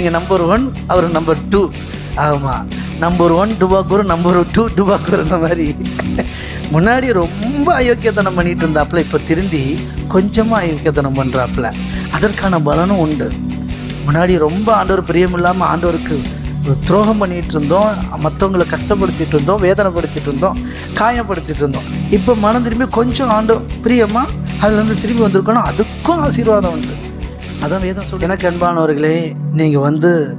நீங்கள் number one அவர் number two ஆமாம் நம்பர் ஒன் டுபாக்கூர் நம்பர் டூ டுபாக்கூர்ன்ற மாதிரி. முன்னாடி ரொம்ப அயோக்கியத்தனம் பண்ணிட்டு இருந்தாப்புல இப்போ திருந்தி கொஞ்சமாக அயோக்கியத்தனம் பண்ணுறாப்புல அதற்கான பலனும் உண்டு. முன்னாடி ரொம்ப ஆண்டவர் பிரியம் இல்லாமல் ஆண்டவருக்கு துரோகம் பண்ணிகிட்டு இருந்தோம். மற்றவங்களை கஷ்டப்படுத்திட்டு இருந்தோம் வேதனைப்படுத்திட்டு இருந்தோம் காயப்படுத்திட்டு இருந்தோம். இப்போ மனம் திரும்பி கொஞ்சம் ஆண்டு பிரியமாக அதுலேருந்து திரும்பி வந்திருக்கணும். அதுக்கும் ஆசீர்வாதம் உண்டு. அதான் வேதம் சொல்லு எனக்கு அன்பானவர்களே நீங்கள் வந்து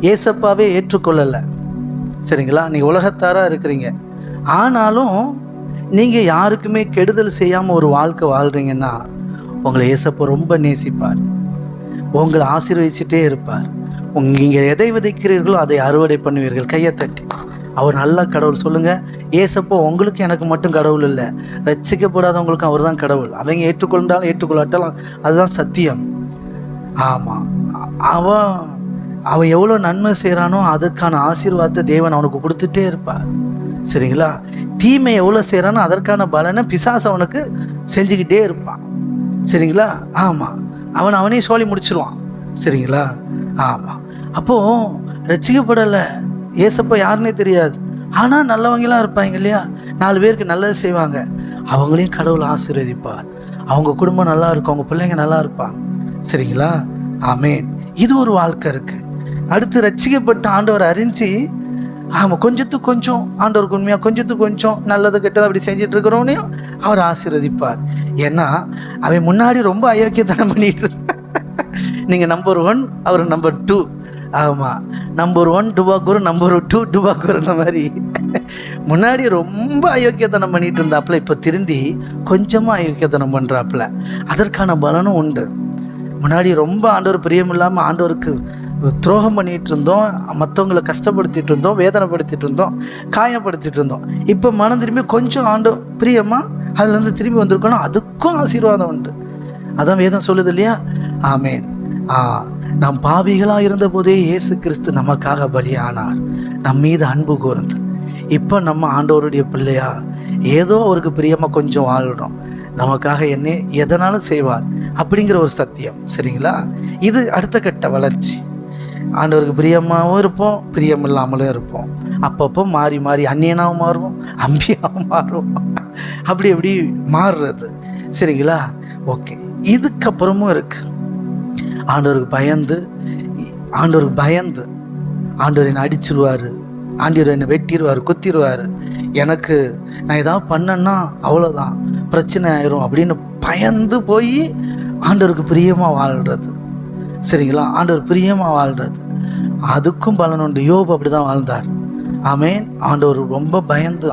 ஏசப்பாவே ஏற்றுக்கொள்ளலை. சரிங்களா? நீங்கள் உலகத்தாராக இருக்கிறீங்க. ஆனாலும் நீங்கள் யாருக்குமே கெடுதல் செய்யாமல் ஒரு வாழ்க்கை வாழ்கிறீங்கன்னா உங்களை ஏசப்பா ரொம்ப நேசிப்பார். உங்களை ஆசீர்வதிச்சுட்டே இருப்பார். உங்க நீங்கள் எதை விதைக்கிறீர்களோ அதை அறுவடை பண்ணுவீர்கள். கையை தட்டி. அவர் நல்ல கடவுள். சொல்லுங்கள் ஏசப்போ உங்களுக்கு எனக்கு மட்டும் கடவுள் இல்லை. ரட்சிக்கப்படாதவங்களுக்கும் அவர் தான் கடவுள். அவங்க ஏற்றுக்கொண்டாலும் ஏற்றுக்கொள்ளாட்டாலும் அதுதான் சத்தியம். ஆமாம் அவன் அவன் எவ்வளோ நன்மை செய்கிறானோ அதுக்கான ஆசீர்வாதத்தை தேவன் அவனுக்கு கொடுத்துட்டே இருப்பார். சரிங்களா? தீமை எவ்வளோ செய்கிறானோ அதற்கான பலனை பிசாசு அவனுக்கு செஞ்சுக்கிட்டே இருப்பான். சரிங்களா? ஆமாம் அவன் அவனே சோழி முடிச்சிருவான். சரிங்களா? ஆமாம் அப்போது ரசிக்கப்படலை ஏசப்பா யாருன்னே தெரியாது. ஆனால் நல்லவங்களாம் இருப்பாங்க இல்லையா? நாலு பேருக்கு நல்லது செய்வாங்க. அவங்களையும் கடவுள் ஆசீர்வதிப்பார். அவங்க குடும்பம் நல்லா இருக்கும் அவங்க பிள்ளைங்க நல்லா இருப்பாங்க. சரிங்களா? ஆமேன். இது ஒரு வாழ்க்கை இருக்கு. அடுத்து ரட்சிக்கப்பட்ட ஆண்டவர் அறிஞ்சு ஆமாம் கொஞ்சத்துக்கு கொஞ்சம் ஆண்டவருக்கு உண்மையாக கொஞ்சத்துக்கு கொஞ்சம் நல்லது கெட்டது அப்படி செஞ்சுட்டு இருக்கிறவனையும் அவர் ஆசீர்வதிப்பார். ஏன்னா அவன் முன்னாடி ரொம்ப அயோக்கியத்தனம் பண்ணிட்டு இருந்தான். நீங்கள் நம்பர் ஒன் அவர் நம்பர் டூ ஆமாம் நம்பர் ஒன் டுபாக்கூர் நம்பர் டூ டுபாக்கூர்ன்ற மாதிரி. முன்னாடி ரொம்ப அயோக்கியத்தனம் பண்ணிட்டு இருந்தாப்புல இப்போ திருந்தி கொஞ்சமாக அயோக்கியத்தனம் பண்ணுறாப்புல அதற்கான பலனும் உண்டு. முன்னாடி ரொம்ப ஆண்டவர் பிரியம் இல்லாமல் ஆண்டவருக்கு துரோகம் பண்ணிகிட்டு இருந்தோம் மற்றவங்களை கஷ்டப்படுத்திட்டு இருந்தோம் வேதனைப்படுத்திட்டு இருந்தோம் காயப்படுத்திட்டு இருந்தோம் இப்போ மனம் திரும்பி கொஞ்சம் ஆண்டு பிரியமாக அதுலேருந்து திரும்பி வந்திருக்கணும் அதுக்கும் ஆசீர்வாதம் உண்டு. அதான் வேதம் சொல்லுது இல்லையா? ஆமேன். ஆ நாம் பாவிகளாக இருந்தபோதே இயேசு கிறிஸ்து நமக்காக பலியானார். நம் மீது அன்பு கூர்ந்து இப்போ நம்ம ஆண்டவருடைய பிள்ளையா ஏதோ அவருக்கு பிரியமாக கொஞ்சம் வாழ்கிறோம் நமக்காக என்ன எதனாலும் செய்வார் அப்படிங்கிற ஒரு சத்தியம் சரிங்களா? இது அடுத்த கட்ட வளர்ச்சி. ஆண்டவருக்கு பிரியமாகவும் இருப்போம் பிரியம் இல்லாமலும் இருப்போம். அப்பப்போ மாறி மாறி அந்நியனாகவும் மாறுவோம் அம்பியாகவும் மாறுவோம். அப்படி எப்படி மாறுறது சரிங்களா? ஓகே. இதுக்கப்புறமும் இருக்கு. ஆண்டவருக்கு பயந்து ஆண்டவருக்கு பயந்து ஆண்டவர் என்னை அடிச்சிருவார் ஆண்டவர் என்னை வெட்டிடுவார் குத்திடுவார் எனக்கு நான் ஏதாவது பண்ணேன்னா அவ்வளோதான் பிரச்சனை ஆயிரும் அப்படின்னு பயந்து போய் ஆண்டவருக்கு பிரியமாக வாழ்கிறது சரிங்களா? ஆண்டவர் பிரியமாக வாழ்கிறது அதுக்கும் பலன் உண்டு. யோபு அப்படி தான் வாழ்ந்தார். ஆமேன். ஆண்டவர் ரொம்ப பயந்து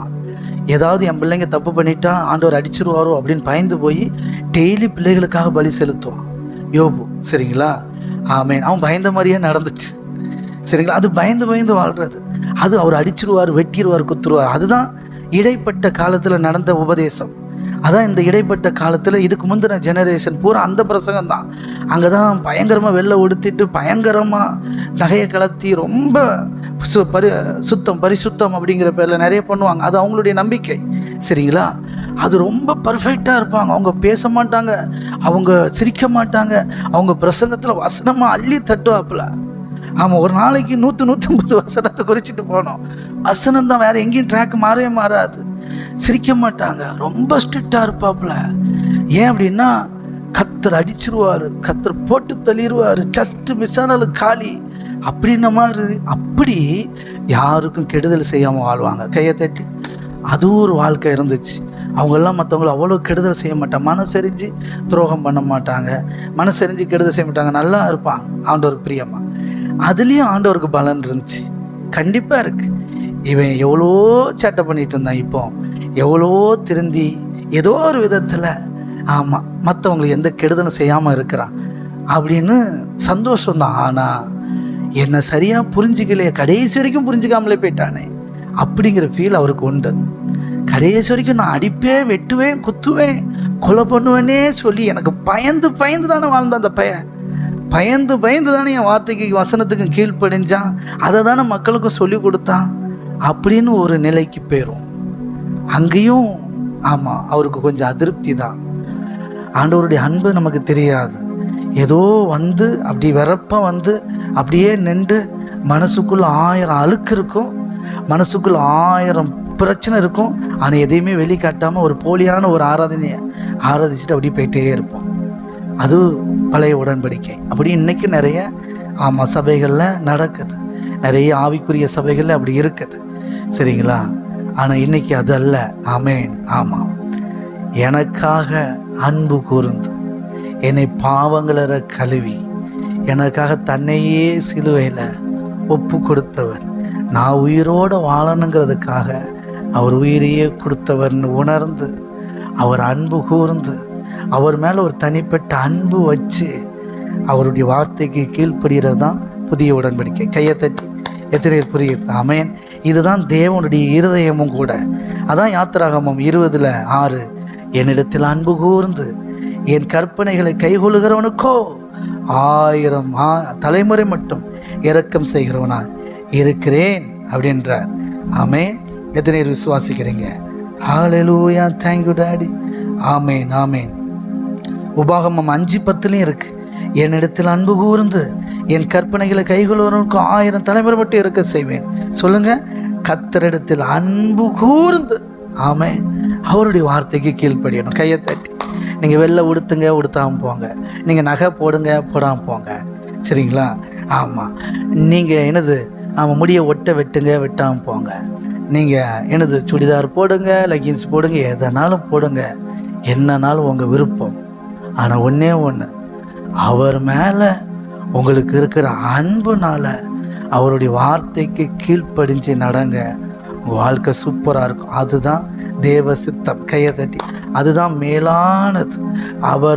ஏதாவது என் பிள்ளைங்க தப்பு பண்ணிட்டா ஆண்டவர் அடிச்சிருவாரோ அப்படின்னு பயந்து போய் டெய்லி பிள்ளைகளுக்காக பலி செலுத்துவான். யோபு. சரிங்களா? ஆமேன். அவன் பயந்த மாதிரியே நடந்துச்சு. சரிங்களா? அது பயந்து பயந்து வாழ்கிறது அது அவர் அடிச்சிருவார் வெட்டிடுவார் குத்துருவார். அதுதான் இடைப்பட்ட காலத்தில் நடந்த உபதேசம். அதான் இந்த இடைப்பட்ட காலத்தில் இதுக்கு முந்தின ஜெனரேஷன் பூரா அந்த பிரசங்கம் தான் அங்கே தான் பயங்கரமாக வெளில உடுத்திட்டு பயங்கரமாக நகையை கலத்தி ரொம்ப சு பரி சுத்தம் பரிசுத்தம் அப்படிங்கிற பேரில் நிறைய பண்ணுவாங்க. அது அவங்களுடைய நம்பிக்கை. சரிங்களா? அது ரொம்ப பர்ஃபெக்டாக இருப்பாங்க. அவங்க பேச மாட்டாங்க. அவங்க சிரிக்க மாட்டாங்க. அவங்க பிரசங்கத்தில் வசனமாக அள்ளி தட்டுவாப்புல. ஆமாம் ஒரு நாளைக்கு நூற்று நூற்றம்பது வசனத்தை குறிச்சிட்டு போனோம். வசனம் தான் வேறு எங்கேயும் ட்ராக் மாறவே மாறாது. சிரிக்க மாட்டாங்க. ரொம்ப ஸ்ட்ரிக்டாக இருப்பாப்புல. ஏன் அப்படின்னா கத்தர் அடிச்சிருவார் கத்தர் போட்டு தள்ளிடுவார் ஜஸ்ட் மிஸ் ஆனாலும் காலி. அப்படின்ன மாதிரி? அப்படி யாருக்கும் கெடுதல் செய்யாமல் வாழ்வாங்க. கையை தட்டி. அது ஒரு வாழ்க்கை இருந்துச்சு. அவங்கெல்லாம் மற்றவங்கள அவ்வளோ கெடுதல் செய்ய மாட்டாங்க. மனசெறிஞ்சு துரோகம் பண்ண மாட்டாங்க. மனசெறிஞ்சு கெடுதல் செய்ய மாட்டாங்க. நல்லா இருப்பாங்க. ஆண்டவருக்கு பிரியமாக அதுலேயும் ஆண்டவருக்கு பலன் இருந்துச்சு. கண்டிப்பாக இருக்குது இவன் எவ்வளோ சேட்டை பண்ணிட்டு இருந்தான் இப்போ. எவ்வளோ திருந்தி ஏதோ ஒரு விதத்தில் ஆமாம் மற்றவங்களுக்கு எந்த கெடுதலும் செய்யாமல் இருக்கிறான் அப்படின்னு சந்தோஷம்தான். ஆனால் என்னை சரியாக புரிஞ்சிக்கலையே கடைசி வரைக்கும் புரிஞ்சுக்காமலே போயிட்டானே அப்படிங்கிற ஃபீல் அவருக்கு உண்டு. கடைசி வரைக்கும் நான் அடிப்பேன் வெட்டுவேன் குத்துவேன் கொலை பண்ணுவேனே சொல்லி எனக்கு பயந்து பயந்து தானே வாழ்ந்த அந்த பையன். பயந்து பயந்து தானே என் வார்த்தைக்கு வசனத்துக்கு கீழ்ப்படிஞ்சான். அதை தானே மக்களுக்கும் சொல்லி கொடுத்தான். அப்படின்னு ஒரு நிலைக்கு போயிடும் அங்கேயும் ஆமாம் அவருக்கு கொஞ்சம் அதிருப்தி தான். ஆண்டவருடைய அன்பு நமக்கு தெரியாது. ஏதோ வந்து அப்படி வரப்போ வந்து அப்படியே நின்று மனசுக்குள்ள ஆயிரம் அழுக்கு இருக்கும் மனசுக்குள்ள ஆயிரம் பிரச்சனை இருக்கும் ஆனால் எதையுமே வெளிக்காட்டாமல் ஒரு போலியான ஒரு ஆராதனையை ஆராதிச்சுட்டு அப்படியே போயிட்டே இருப்போம். அது பழைய உடன்படிக்கை. அப்படி இன்னைக்கு நிறைய ஆமாம் சபைகளில் நடக்குது. நிறைய ஆவிக்குரிய சபைகளில் அப்படி இருக்குது. சரிங்களா? ஆனால் இன்னைக்கு அது அல்ல ஆமேன். ஆமாம் எனக்காக அன்பு கூர்ந்து என்னை பாவங்களற கழுவி எனக்காக தன்னையே சிலுவையில் ஒப்பு கொடுத்தவர். நான் உயிரோடு வாழணுங்கிறதுக்காக அவர் உயிரையே கொடுத்தவர்னு உணர்ந்து அவர் அன்பு கூர்ந்து அவர் மேலே ஒரு தனிப்பட்ட அன்பு வச்சு அவருடைய வார்த்தைக்கு கீழ்ப்படுகிறது தான் புதிய உடன்படிக்கை. கையை தட்டி எத்தனை புரியுது? ஆமேன். இதுதான் தேவனுடைய இருதயமும் கூட. அதான் யாத்திராகமம் இருபதுல ஆறு. என்னிடத்தில் அன்பு கூர்ந்து என் கற்பனைகளை கைகொள்ளுகிறவனுக்கோ ஆயிரம் ஆ தலைமுறை மட்டும் இரக்கம் செய்கிறவனா இருக்கிறேன் அப்படின்றார். ஆமேன். எத்தனை பேர் விசுவாசிக்கிறீங்க? ஹாலூயா தேங்க்யூ டாடி ஆமேன் ஆமேன். உபாகமம் அஞ்சு பத்துலையும் இருக்கு. என்னிடத்தில் அன்பு கூர்ந்து என் கற்பனைகளை கைகொள்வதற்கு ஆயிரம் தலைமுறை மட்டும் இருக்க செய்வேன். சொல்லுங்க கத்தரிடத்தில் அன்பு கூர்ந்து ஆமே அவருடைய வார்த்தைக்கு கீழ்ப்படியணும். கையை தட்டி. நீங்கள் வெளில உடுத்துங்க உடுத்தாமல் போங்க. நீங்கள் நகை போடுங்க போடாமல் போங்க. சரிங்களா? ஆமாம் நீங்கள் என்னது ஆமாம் முடியை ஒட்ட வெட்டுங்க வெட்டாமல் போங்க. நீங்கள் என்னது சுடிதார் போடுங்க லெகின்ஸ் போடுங்க எதனாலும் போடுங்க. என்னன்னாலும் உங்கள் விருப்பம். ஆனால் ஒன்றே ஒன்று அவர் மேலே உங்களுக்கு இருக்கிற அன்புனால அவருடைய வார்த்தைக்கு கீழ்ப்படிஞ்சு நடங்க. உங்கள் வாழ்க்கை சூப்பராக இருக்கும். அதுதான் தேவ சித்தம். கையை தட்டி. அதுதான் மேலானது. அவர்